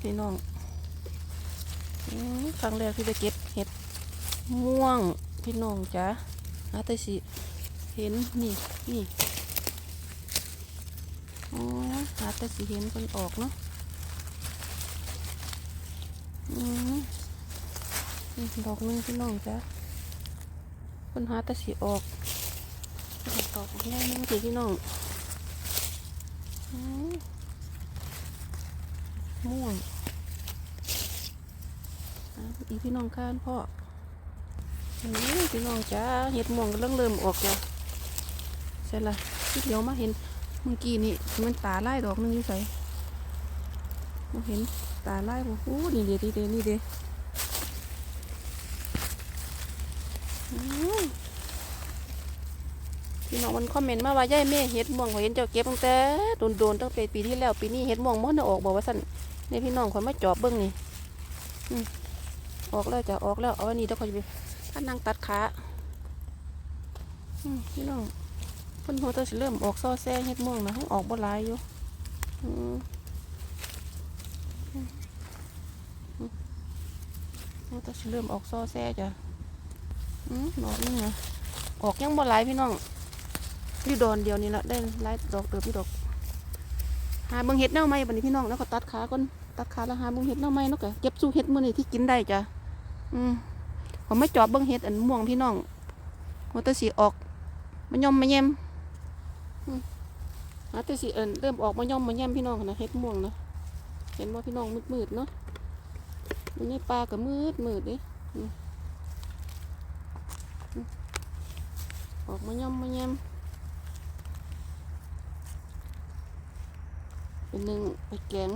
พี่น้องครั้งแรกที่ไปเก็บเห็ดม่วงพี่น้องจ้ะอาแต่สิเห็นนี่นี่อ๋อหาแต่สิเห็นคนออกเนาะอืมนี่ดอกหนึงพี่น้องจ้ะคนหาแต่สิออกดอกแค่นึงสิพี่น้องอืม ม่วงอีพี่น้องข้านพ่อนี่พี่น้องจ้าเห็ดม่วงกำลังเริ่มออกจ้ะใช่ละที่เดียวมาเห็นเมื่อกี้นี่มันตาไล่ดอกหนึงอยู่ใส่มาเห็นตาไล่บ่โอ้นี่เดียวนี่เดียวนี่เดียวอืมพี่น้องมันคอมเมนต์มาว่าย่ายแม่เห็ดม่วงเขาเห็นเจ้าเก็บตั้งแต่โดนๆตั้งแต่ปีที่แล้วปีนี้เห็ดม่วงมันออกบอกว่าสั่น นี่พี่น้องคนมาจอบเบิ้งนี่ออกแล้วจะออกแล้วเอาอันนี้เดี๋ยวเขาจะไปถ้านั่งตัดขาพี่น้องเพิ่นหัวตัวเริ่มออกซอแซ่เห็ดม่วงนะให้ออกบ่หลายอยู่หัวตัวเริ่มออกซอแซ่จ้ะอืมดอกนี่นะออกยังบ่หลายพี่น้องอยู่ดอนเดียวนี่ละได้หลายดอกเติบพี่ดอก หาเบิ่งเห็ดแนวไหมบัดนี้พี่น้องแล้วก็ตัดขาก่อนตัดขาแล้วหาเบิ่งเห็ดแนวไหม้เนาะก็เก็บสู้เห็ดมื้อนี้ที่กินได้จ้ะอืมผมไม่จอบเบิ่งเห็ดอันม่วงพี่น้องหัวตะสีออกมันย่อมมาแยมอืมหาแตะสีเอินเริ่มออกมาย่อมมาแยมพี่น้องนะเห็ดม่วงนะเห็นว่าพี่น้องมืดๆเนาะมันนี่ปลาก็มืดมืดดิอืมอืมออกมาย่อมมาแยม เป็นหนึ่งไปแกง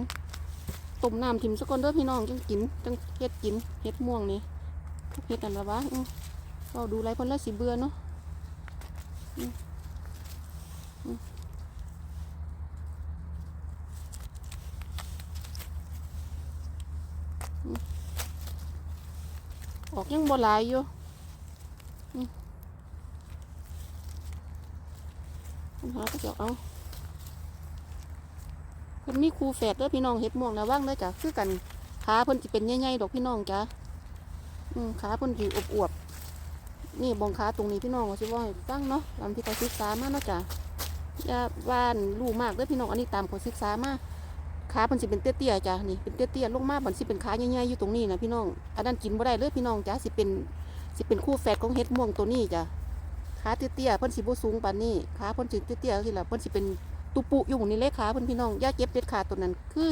ต้มน้ำทิมสักคนเด้อพี่น้องจังกินจังเฮ็ดกินเฮ็ดม่วงนี่เฮ็ดอันละวะเราดูไรคนละสิเบื่อเนาะออกยังบ่หลายอยู่อื้อปัญหาก็จะเอา พิ่นมีครูแฝดเด้อพี่น้องเฮ็ดม่วงแล้วว่างเด้อจ้ะคือกันขาเพิ่นสิเป็นใหญ่ๆดอกพี่น้องจ้ะอืมขาเพิ่นสิอวบๆนี่บองขาตรงนี้พี่น้องว่าสิว่าให้งเนาะตามที่เขาศึกษามาเนาะจ้ะอย่าว่านรู้มากเด้อพี่น้องอันนี้ตามเขาศึกษามาขาเพิ่นสิเป็นเตี้ยๆจ้ะนี่เป็นเตี้ยๆลงมาบัดสิเป็นขาใหญ่ๆอยู่ตรงนี้นะพี่น้องอันนั้นกินบ่ได้เลยพี่น้องจ้ะสิเป็นสิเป็นคู่แฝดของเฮ็ดม่วงตัวนี้จ้ะขาเตี้ยๆเพิ่นสิบ่สูงปานนี้ขาเพิ่นสิเตี้ยๆจังซี่ล่ะเพิ่นสิเป็น ตุปุอยู่ในเลขาเพื่อนพี่น้องย่าเก็บเด็ดขาดตัวนั้นคือ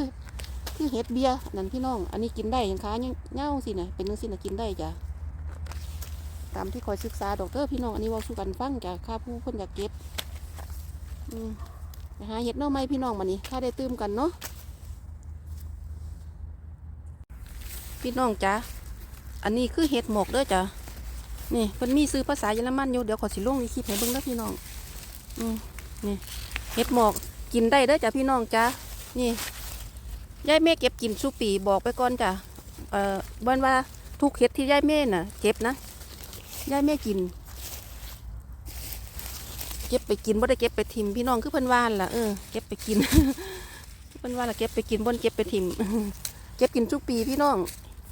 คือเห็ดเบียนั่นพี่น้อง อันนี้กินได้ยังขายังเง่าสินะเป็นนังสินะกินได้จ้ะตามที่คอยศึกษาดอกเตอร์พี่น้องอันนี้ว่าสู่กันฟังจ้ะข้าผู้คนอยากเก็บอืมหาเห็ดเน่าไม้พี่น้องมานี่ข้าได้ตื้มกันเนาะพี่น้องจ้ะอันนี้คือเห็ดหมกเด้อจ้ะนี่เพิ่นมีซื้อภาษาเยอรมันอยู่เดี๋ยวขอสิลงในคลิปให้เบิ่งเด้อพี่น้องอืมนี่ เห็ดหมอกกินได้เด้อจ้ะพี่น้องจ้ะนี่ยายแม่เก็บกินสุปีบอกไปก่อนจ้ะเอ่อบ้านว่าทุกเห็ดที่ยายแม่น่ะเก็บนะยายแม่กิน เก็บไปกินบ่ได้เก็บไปทิมพี่น้องคือเพิ่นว่านล่ะเออเก็บไปกินเพิ่นว่าล่ะเก็บไปกินบ่นเก็บไปทิมเก็บกินทุกปีพี่น้อง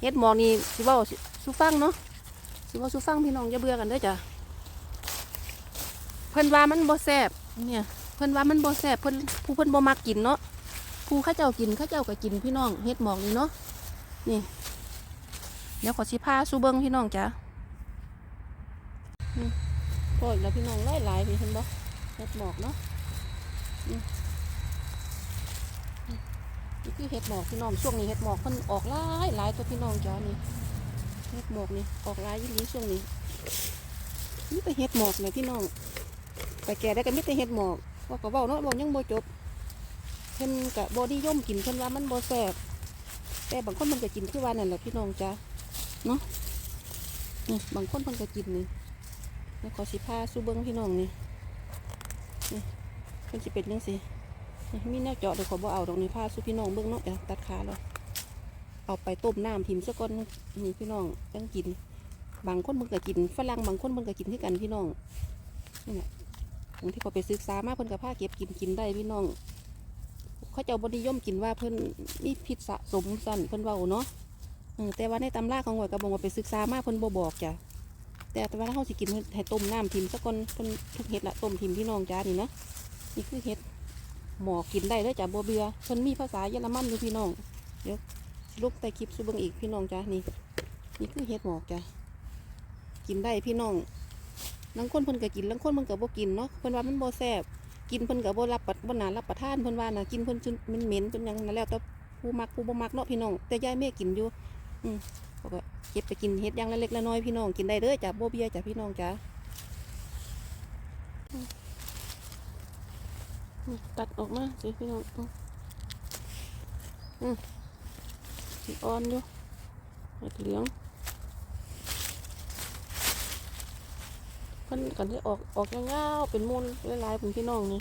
เห็ดหมอกนี่สิว้าสุฟังเนาะสิว้าสุฟังพี่น้องอย่าเบื่อกันเด้อจ้ะเพิ่นว่ามันบ่แซ่บเนี่ย พิ่นว่ามันบ่แซ่บเพิ่นผู้เพิ่นบ่มักกินเนาะผู้ข้าเจ้ากินข้าเจ้าก็กินพี่น้องเฮ็ดหมอกนี่เนาะนี่ เดี๋ยวขอสิพาสู่เบิ่งพี่น้องจ้ะอืมโอ้ยแล้วพี่น้องหลายพี่เห็นบ่เฮ็ดหมอกเนาะอืมอืมนี่คือเฮ็ดหมอกพี่น้องช่วงนี้เฮ็ดหมอกเพิ่นออกหลายหลายตัวพี่น้องจ้ะนี่เฮ็ดหมอกนี่ออกหลายยี่หลีช่วงนี้นี่ไปเฮ็ดหมอกเนี่ยพี่น้องไปแก่ได้ก็มีแต่เห็ดหมอก ว่าก็เว้าเนาะบอกยังบ่จบเพิ่นก็บ่นิยมกินเพิ่นว่ามันบ่แซ่บแต่บางคนมันก็กินคือว่านั่นแหละพี่น้องจ้าเนาะนี่บางคนเพิ่นก็กินนี่แล้วขอสิพาสู่เบิ่งพี่น้องนี่นี่เพิ่นสิเป็นจังซี่นี่มีแนวเจาะเดี๋ยวขอบ่เอาดอกนี้พาสู่พี่น้องเบิ่งเนาะจ้ะตัดขาแล้วเอาไปต้มน้ำทิมซะก่อนนี่พี่น้องจังกิน บางคนเพิ่นก็กินฝรั่งบางคนเพิ่นก็กินคือกันพี่น้องนี่แหละบาง ที่เขาไปศึกษามาเพิ่นกับผ้าเก็บกินกินได้พี่น้อง เขาเจ้าบนิยมกินว่าเพิ่นมีพิษสะสมสั่นเพิ่นเว้าเนาะแต่ว่าในตำราของหวยกระบอกว่าไปศึกษามาเพิ่นบ่บอกจ้ะแต่แต่ว่าเฮาสิกินเพิ่นให้ต้มน้ำทิมซะก่อนเพิ่นทุกเฮ็ดละต้มทิมพี่น้องจ้านี่นะนี่คือเฮ็ดหมอกินได้เลยจ้ะบ่เบือเพิ่นมีภาษาเยอรมันอยู่พี่น้องเดี๋ยวสิลกใต้คลิปสิเบิงอีกพี่น้องจ้านี่นี่คือเฮ็ดหมอกจ้ะกินได้พี่น้อง บางคนเพิ่นก็กินบางคนเพิ่นก็บ่กินเนาะเพิ่นว่ามันบ่แซ่บกินเพิ่นก็บ่รับประบ่น่ารับประทานเพิ่นว่าน่ะกินเพิ่นจนมันเหม็นจนหยังนั่นแล้วแต่ผู้มักผู้บ่มักเนาะพี่น้องแต่ยายแม่กินอยู่ อืมเขาก็เก็บไปกินเฮ็ดอย่างละเล็กละน้อยพี่น้องกินได้เด้อจ้ะบ่เบี้ยจ้ะพี่น้องจ้ะตัดออกมาสิพี่น้องอืมอ่อนอยู่เห็ดเหลือง พิ่นกันที่ออกออกยาวๆเป็นมูลหลายๆเป็นพี่น้องนี่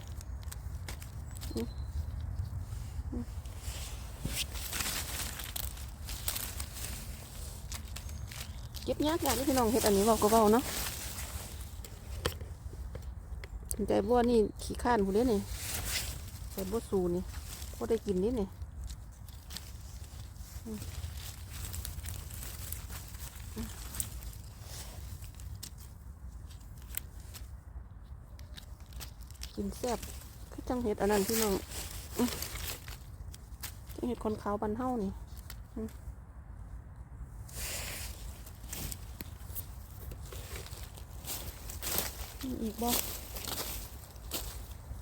เก็บยากยากนี่พี่น้องเฮ็ดอันนี้เบาก็เบาเนาะแต่บัวนี่ขี้ข้านผู้เล่นนี่แต่บัวสูนี่บัได้กินนี่นี่อืมอืมกิน แซ่บคือจังเห็ดอันนั้นพี่น้องจังเห็ดคนขาวบันเท่านี่มีอีกบ่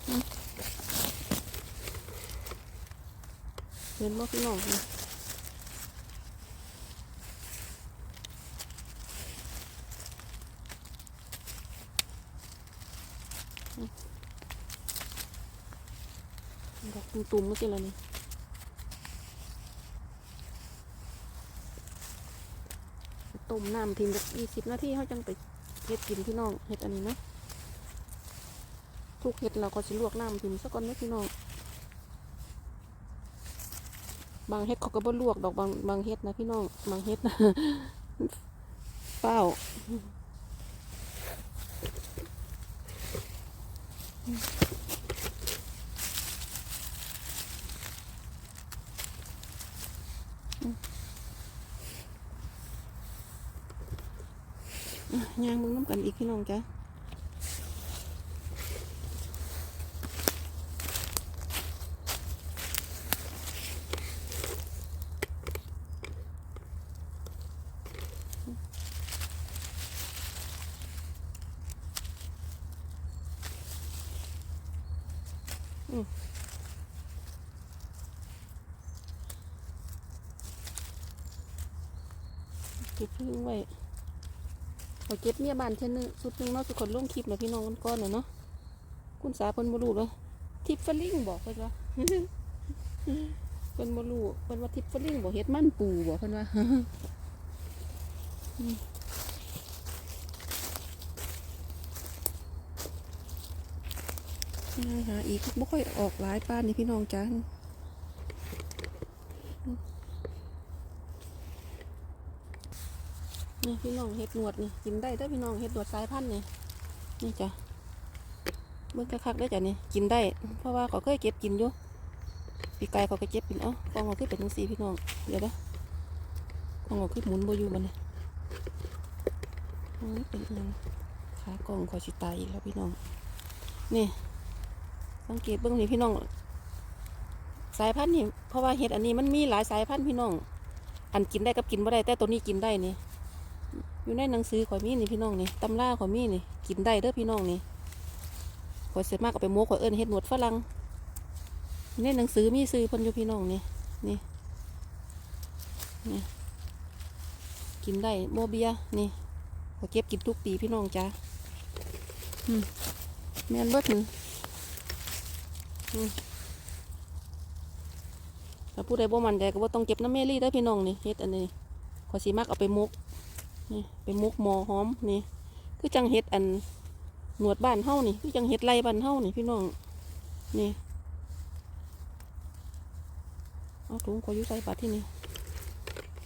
อืมเห็นบ่พี่น้องนี่อืมดอก ตุ่มๆมาสิละนี่ต้มน้ำทิ้งสักยี่สิบนาทีเขาจังไปเห็ดกินพี่น้องเห็ดอันนี้นะทุกเห็ดเราก็สิลวกน้ำกินสักก่อนนะพี่น้องบางเห็ดเขาก็บ่ลวกดอกบางบางเห็ดนะพี่น้องบางเห็ดนะเป้าอะ ย่างมึงน้ำกันอีกพี่น้องจ้ะอืมเก็บพึ่งไว้ ขอเก็บเมียบานเช่นนึงสุดหนึงเนาะทุกคนลงคลิปนะพี่น้องก้อนน่ะเนาะคุณสาเพิ่นบ่รู้เลยทิปฟลิงบอกเพิ่นว่าเพิ่นบ่รู้เพิ่นว่าทิปฟลิงบอกเฮ็ดมันปูบอกเพิ่นว่าหาอีกบ่ค่อยออกหลายป้านนี่พี่น้องจ้า นี่พี่น้องเห็ดหนวดนี่กินได้เด้อพี่น้องเห็ดหนวดสายพันธุ์นี่นี่จ้ะเบิ่งคักๆได้จ้ะนี่กินได้ เพราะว่าเขาเคยเก็บกินอยู่ปีกายเขาก็เก็บกินเอ้ากองเขาขึ้นเป็นทั้งสี่พี่น้องเดี๋ยวนะกองเขาขึ้นหมุนโบยู่บันี้อันนี้เป็นอิหยังขากองขอสิตายอีกแล้วพี่น้องนี่สังเกตเบิ่งนี่พี่น้อง สายพันธุ์นี่เพราะว่าเห็ดอันนี้มันมีหลายสายพันธุ์พี่น้อง อันกินได้กับกินบ่ได้แต่ตัวนี้กินได้นี่ อยู่ในหนังสือข่อยมีนี่พี่น้องนี่ตำราข่อยมีนี่ กินได้เด้อพี่น้องนี่ข่อยเสร็จมากก็ไปโม้ข่อยเอิ้นเฮ็ดหนวดฝรั่งอยู่ในหนังสือมีซื้อพิ่นอยู่พี่น้องนี่นี่นี่กินได้โมเบียนี่ข่อยเก็บกินทุกปีพี่น้องจ้าอืมแม่นเบิดนี่อืมถ้าผู้ใดบ่มันใจก็บ่ต้องเก็บน้ำเมลี่เด้อพี่น้องนี่เฮ็ดอันนี้ข่อยสิมักเอาไปมก นี่เป็นมุกหมอหอมนี่ คือจังเห็ดอันหนวดบ้านเฮานี่ คือจังเห็ดไรบ้านเฮานี่พี่น้อง นี่เอาถุงขอยู่ใส่ปัดที่นี่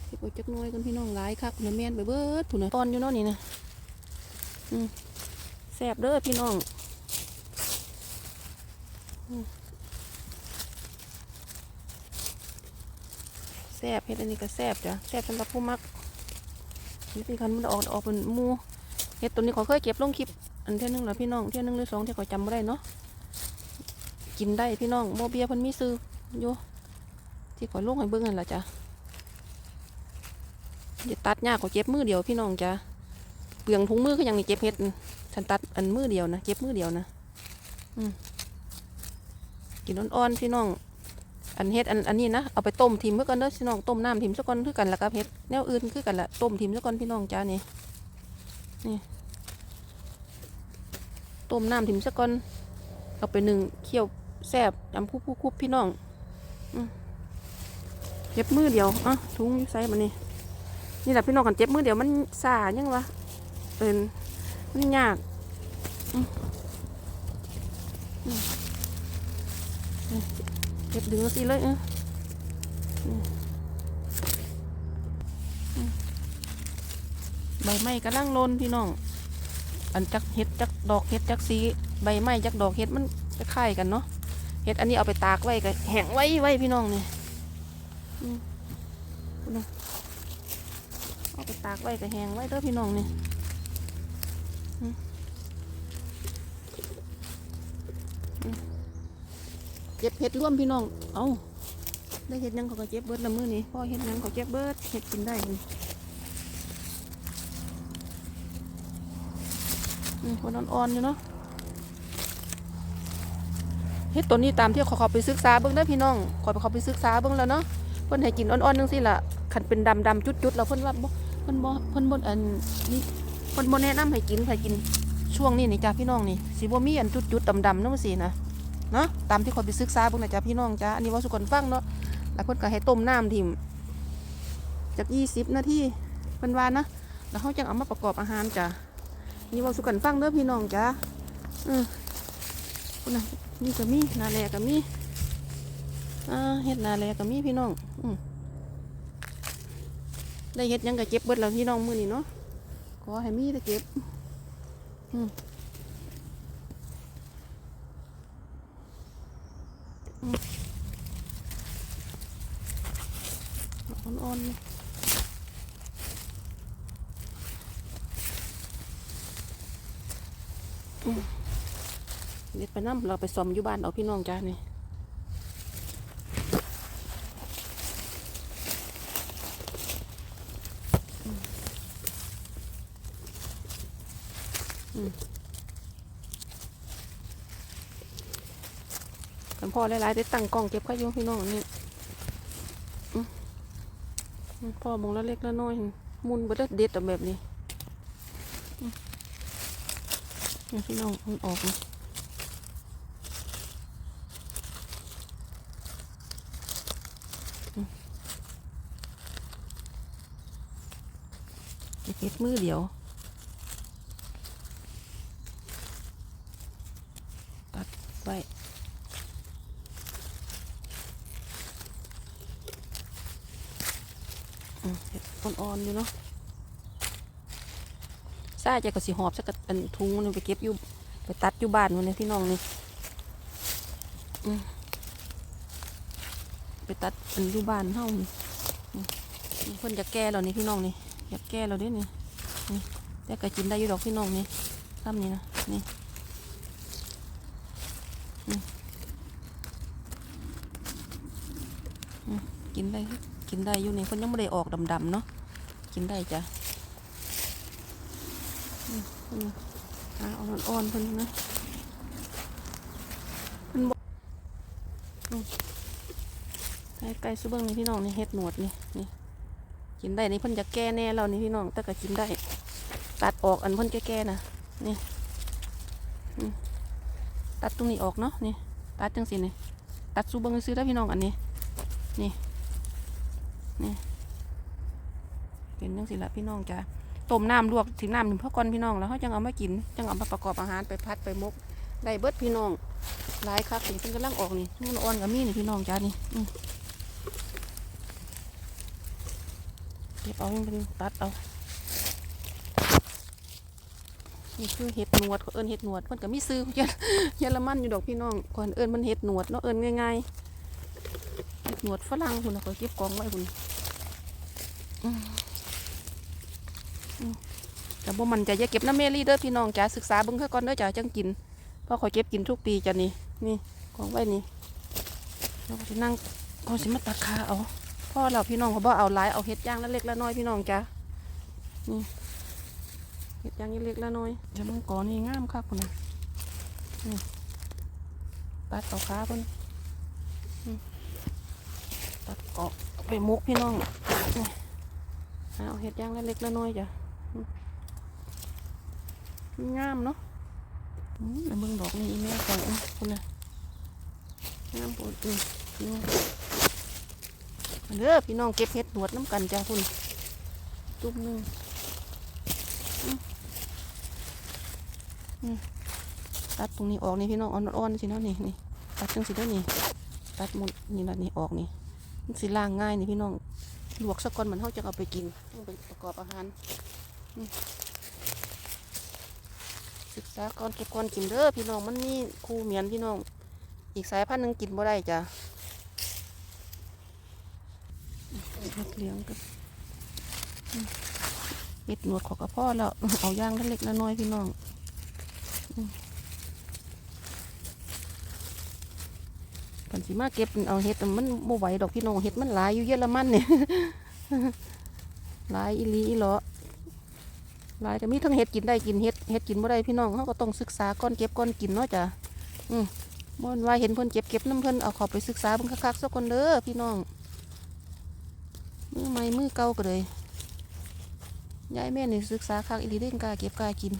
เก็บไว้จักน้อยกันพี่น้องหลายคักคุณแม่นไปเบิดผุนน่ะตอนอยู่เนาะนี่นะอืมแซ่บเด้อพี่น้องแซ่บเฮ็ดอันนี้ก็แซ่บจ้ะแซ่บสำหรับผู้มัก นี่พี่คันมันออกออกเป็นมูเฮ็ดตัวนี้ขอเคยเก็บลงคลิป อันเที่ยหนึงแล้วพี่น้องเที่ยหนึงหรือสองที่ขอจำไม่ได้เนาะกินได้พี่น้องโมเบียเพิ่นมีซื้ออยู่ที่ขอยลงให้เบิ่งนั่นละจ้ะอย่าตัดยากกว่าเจ็บมือเดียวพี่น้องจ้ะเปลืองถุงมือก็ยังนี่เจ็บเฮ็ดฉันตัดอันมือเดียวนะเจ็บมือเดียวนะอืมกินอ่อนๆพี่น้อง อันเฮ็ดอันอันนี้นะเอาไปต้มทิมเมื่อก่อนเด้อพี่น้องต้มน้ำทิมซะก่อนคือกันละกับเฮ็ดแนวอื่นคือกันละต้มทิมซะก่อนพี่น้องจ้านี่นี่ต้มน้ำทิมซะก่อนเอาไปหนึ่งเคี่ยวแซ่บยำคุบคุบคุบพี่น้องเจ็บมือเดียวอะถุงยู่ใส่มานี่นี่แหละพี่น้องกันเจ็บมือเดียวมันซายังวะเอินมันยากอืม เก็บดึงสิเลยเออใบไม้กำลังลนพี่น้อง อันจักเห็ดจักดอกเห็ดจักสีใบไม้จักดอกเห็ดมันคล้ายกันเนาะเห็ดอันนี้เอาไปตากไว้ก็แห้งไว้ไว้พี่น้องนี่อืมพูดนะเอาไปตากไว้ก็แห้งไว้เด้อพี่น้องนี่อืมอืม เก็บเห็ดร่วมพี่น้อง เอาได้เห็ดยังเขาก็เจ็บเบิดละมือนี่พ่อเห็ดยังเขาเจ็บเบิดเห็ดกินได้นี่อืมคนอ่อนๆอยู่เนาะเห็ดตัวนี้ตามที่เขาเขาไปศึกษาเบิ่งได้พี่น้อง ขอไปเขาไปศึกษาเบิ่งแล้วเนาะเพิ่นให้กินอ่อนๆนึงสิล่ะคันเป็นดำดำๆจุดๆแล้วเพิ่นว่าบ่เพิ่นบ่เพิ่นบ่อันนี่เพิ่นบ่แนะนำให้กินให้กินช่วงนี้นี่จ้าพี่น้องนี่สิบ่มีอันจุดๆดำๆนั่นสินะ เนาะตามที่คนไปศึกษาเบิ่งนะจ๊ะพี่น้องจ้าอันนี้ว่าสุกคนฟังเนาะแล้วเพิ่นก็ให้ต้มน้ำทิมจากยี่สิบนาทีเพิ่นว่านะแล้วเขาจังเอามาประกอบอาหารจ้ะนี่ว่าสุกคนฟังเด้อพี่น้องจ้าอือคุณนะนี่ก็มีนาแลก็มีอ่าเฮ็ดนาแลก็มีพี่น้องอืมได้เฮ็ดยังก็เก็บเบิดแล้วพี่น้องมื้อนี้เนาะขอให้มีแต่เก็บอืมอ่อ น เด็ดไปน้ำเราไปซ่อมอยู่บ้านเอาพี่น้องจ้านี่อืมอืมกันพ่อหลายๆได้ตั้งกล้องเก็บข้าวโยพี่น้องนี่ พ่อมองแล้วเล็กแล้วน้อยมุนบดเด็ดแบบนี้อืมนี่พี่น้องมันออกนะอืมเก็บมือเดียว ตัดไว้ อืมเห็ด อยู่เนาะซาจะก็สิหอบสักอันทุงนึงไปเก็บอยู่ไปตัดอยู่บ้านมันเลยพี่น้องนี่ไปตัดอันอยู่บ้านเฮานี่อืมเพิ่นจะแก่แล้วนี่พี่น้องนี่อยากแก่แล้วเด้นี่นี่แต่ก็กินได้อยู่ดอกพี่น้องนี่ซ้ำนี่นะนี่กินได้กินได้อยู่นี่เพิ่นยังไม่ได้ออกดำๆเนาะ กินได้จ้ะขาอ่อนๆเพิ่นนะเพิ่นบไก่ไก่ซุเบิ้งนี่พี่น้องนี่เฮ็ดหนวดนี่นี่ กินได้นี่เพิ่นจะแก่แน่แล้วนี่พี่น้องแต่ก็กินได้ ตัดออกอันเพิ่นแก่ๆนะนี่ตัดตรงนี้ออกเนาะนี่ ตัดจังสินี่ตัดซุเบิ้งซื้อได้พี่น้องอันนี้ นี่นี่ เป็นจังสิละพี่น้องจ้ะต้มน้ำลวกถึงน้ำถึงพ่อก่อนพี่น้องแล้วเขาจังเอามากินจังเอามาประกอบอาหารไปพัดไปมกได้เบิดพี่น้องหลายครับถึงเพิ่นกำลังออกนี่มันอ่อนกับมีนี่พี่น้องจ้านี่อืมเก็บเอาเป็นตัดเอานี่คือเห็ดหนวดเขาเอิ้นเห็ดหนวดมันก็มีซื้อเยอะเยอรมันอยู่ดอกพี่น้องก่อนเอิ้นมันเห็ดหนวดเนาะเอิ้นง่ายๆเห็ดหนวดฝรั่งคุณนะเขาเก็บกองไว้คุณอื แต่บ่มันจะอย่าเก็บน้ำเมลี่เด้อพี่น้องจ้าศึกษาเบิ่งเ่อก่อนเด้อจ้าจังกินเพราะเขาเก็บกินทุกปีจ้ะนี่นี่กองไว้นี่เราจะนั่งเขาสิมาตัดขาเอาพ่อเราพี่น้องเขาบอกเอาหลายเอาเห็ดย่างและเล็กและน้อยพี่น้องจ้านี่เห็ดย่างนี่เล็กและน้อยจะมังกรนี่งามคักคุณนะตัดเอาขาเพิ่นตัดเกาะไปมุกพี่น้องเอาเห็ดย่างและเล็กๆน้อยจ้ะ งามเนาะแล้วมึงดอกนี่แม่ของอุ้ยคุณน่ะงามปวดอืมนี่มาเด้อพี่น้องเก็บเห็ดหนวดน้ำกันจ้ะคุณจุ่มหนึงตัดตรงนี้ออกนี่พี่น้องอ่อนๆสิเนาะนี่นี่ตัดจังสิเด้อนี่ตัดหมดนี่ละนี่ออกนี่มันสิล่างง่ายนี่พี่น้องลวกสักก่อนมันเขาจะเอาไปกินต้องไปประกอบอาหาร อืมศึกษาก่อนเก็บก่อนกินเด้อพี่น้องมันมีคู่เหมียนพี่น้อง อีกสายพันธุ์หนึงกินบ่ได้จ้ะเฮ็ดเลี้ยงกันอืมเฮ็ดหนวดขอกระเพาะแล้ว เอาย่างเล็กๆน้อยๆพี่น้องกันสิมาเก็บเอาเห็ดมันบ่ไหวดอกพี่น้องเห็ดมันหลายอยู่เยอรมันเนี่ยหลายอีลีอีหลอ หลายแต่มีทั้งเห็ดกินได้กินเห็ดเห็ดกินบ่ได้พี่น้องเขาก็ต้องศึกษาก่อนเก็บก่อนกินเนาะจ้ะอืมบ่นว่าเห็นเพิ่นเก็บเก็บน้ำเพิ่นเอาขอไปศึกษาเบิ่งคักๆสักคนเด้อพี่น้องมือใหม่มือเก่าก็เลยยายแม่นี่ศึกษาคักอีหลีเด้งกาเก็บกากิน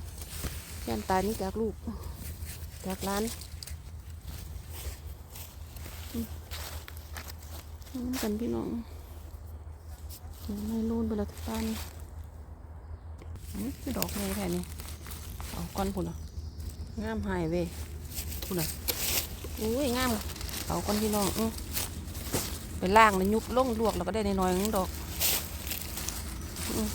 แค่นตายนี่จากลูกจากหล้านน้ำกันพี่น้องไม่รูนไปและทุกท่านนี่ คือดอกไงแค่นี้เอาก้อนพุ่นอะงามหายเว้ยพุ่นอะอุ้ยงามเอาก้อนพี่น้องอือไปล่างเลยยุบล่งลวกแล้วก็ได้น้อยๆนึงดอกอือ